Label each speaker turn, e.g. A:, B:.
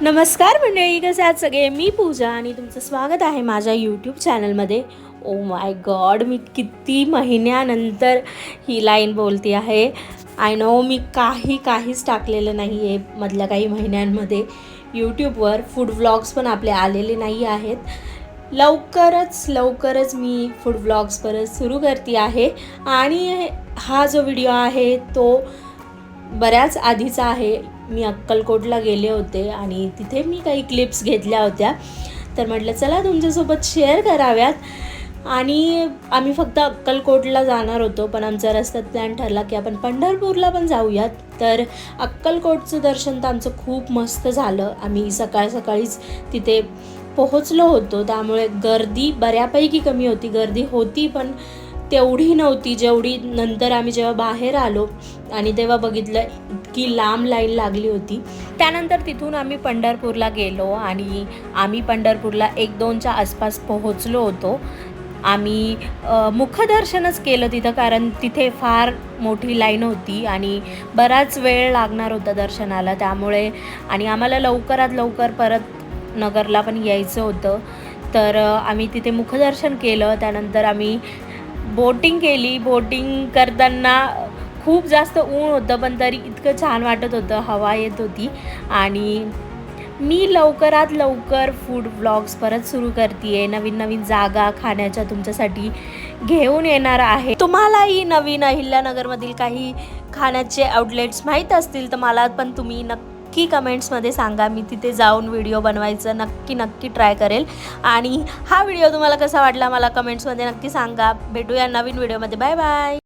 A: नमस्कार मंडळी कसे आहात सगळे? मी पूजा आणि तुमचं स्वागत आहे माझ्या यूट्यूब चॅनलमध्ये ओ माय गॉड मी किती महिन्यानंतर ही लाईन बोलते आहे. आय नो मी काही काहीच टाकलेलं नाही आहे मधल्या काही महिन्यांमध्ये. यूट्यूबवर फूड व्लॉग्स पण आपले आलेले नाही आहेत. लवकरच लवकरच मी फूड व्लॉग्स परत सुरू करते आहे. आणि हा जो व्हिडिओ आहे तो बऱ्याच आधीचा आहे. मी अक्कलकोटला गेले होते आणि तिथे मी काही क्लिप्स घेतल्या होत्या. तर म्हटलं चला तुमच्यासोबत शेअर कराव्यात. आणि आम्ही फक्त अक्कलकोटला जाणार होतो पण आमचा रस्त्यात प्लॅन ठरला की आपण पंढरपूरला पण जाऊयात. तर अक्कलकोटचं दर्शन तर आमचं खूप मस्त झालं. आम्ही सकाळ सकाळीच तिथे पोहोचलो होतो. त्यामुळे गर्दी बऱ्यापैकी कमी होती. गर्दी होती पण तेवढी नव्हती जेवढी नंतर आम्ही जेव्हा बाहेर आलो आणि तेव्हा बघितलं इतकी लांब लाईन लागली होती. त्यानंतर तिथून आम्ही पंढरपूरला गेलो आणि आम्ही पंढरपूरला एक दोनच्या आसपास पोहोचलो होतो. आम्ही मुखदर्शनच केलं तिथं कारण तिथे फार मोठी लाईन होती आणि बराच वेळ लागणार होता दर्शनाला त्यामुळे आणि आम्हाला लवकरात लवकर परत नगरला पण यायचं होतं. तर आम्ही तिथे मुखदर्शन केलं त्यानंतर आम्ही बोटिंग केली. बोटिंग करताना खूप जास्त ऊन होतं पण तरी इतकं छान वाटत होतं. हवा येत होती. आणि मी लवकरात लवकर फूड ब्लॉग्स परत सुरू करते नवीन नवीन जागा खाण्याच्या तुमच्यासाठी घेऊन येणार आहे. तुम्हालाही नवीन अहिल्यानगरमधील काही खाण्याचे आउटलेट्स माहीत असतील तर मला पण तुम्ही नक्की नक्की कमेंट्समध्ये सांगा. मी तिथे जाऊन व्हिडिओ बनवायचं नक्की नक्की ट्राय करेल. आणि हा व्हिडिओ तुम्हाला कसा वाटला मला कमेंट्समध्ये नक्की सांगा. भेटूया नवीन व्हिडिओमध्ये. Bye bye.